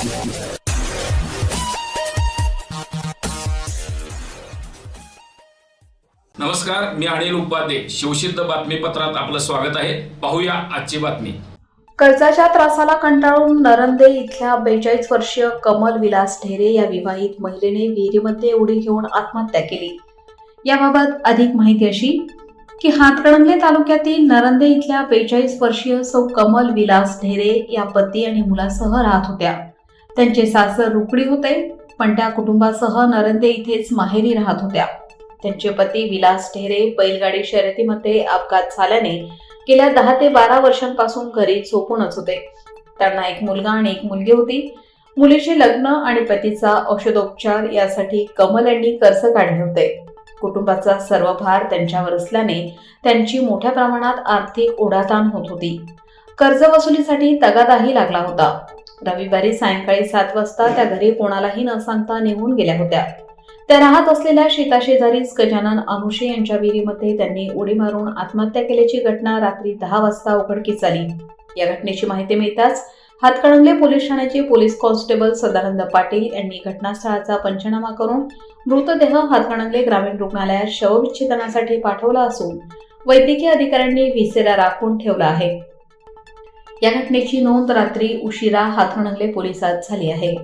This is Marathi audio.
नमस्कार मी अनिल उपाध्ये. शिवसिद्ध बातमीपत्रात आपलं स्वागत आहे. पाहूया आजची बातमी. कर्जाच्या त्रासाला कंटाळून नरंदे इथल्या बेचाळीस वर्षीय कमल विलास ढेरे या विवाहित महिलेने विहिरीमध्ये उडी घेऊन आत्महत्या केली. याबाबत अधिक माहिती अशी की हातकणंगले तालुक्यातील नरंदे इथल्या बेचाळीस वर्षीय सौ कमल विलास ढेरे या पती आणि मुलासह राहत होत्या. त्यांचे सासर रुकडी होते पण त्या कुटुंबासह नरंदे इथेच माहेरी राहत होत्या. त्यांचे पती विलास ढेरे बैलगाडी शर्यतीमध्ये अपघात झाल्याने गेल्या दहा ते बारा वर्षांपासून घरी झोपूनच होते. त्यांना एक मुलगा आणि एक मुलगी होती. मुलीचे लग्न आणि पतीचा औषधोपचार यासाठी कमल यांनी कर्ज काढले होते. कुटुंबाचा सर्व भार त्यांच्यावर असल्याने त्यांची मोठ्या प्रमाणात आर्थिक ओढाताण होत होती. कर्ज वसुलीसाठी तगादाही लागला होता. रविवारी सायंकाळी सात वाजता त्या घरी कोणालाही न सांगता निघून गेल्या होत्या. त्या राहत असलेल्या शेताशेजारीच गजानन अनुशे यांच्या विहिरीमध्ये त्यांनी उडी मारून आत्महत्या केल्याची घटना रात्री दहा वाजता उघडकीस आली. या घटनेची माहिती मिळताच हातकणंगले पोलीस ठाण्याचे पोलीस कॉन्स्टेबल सदानंद पाटील यांनी घटनास्थळाचा पंचनामा करून मृतदेह हातकणंगले ग्रामीण रुग्णालयात शवविच्छेदनासाठी पाठवला असून वैद्यकीय अधिकाऱ्यांनी व्हिसेरा राखून ठेवला आहे. या घटनेची नोंद रात्री उशिरा हातकणंगले पोलिसात झाली आहे.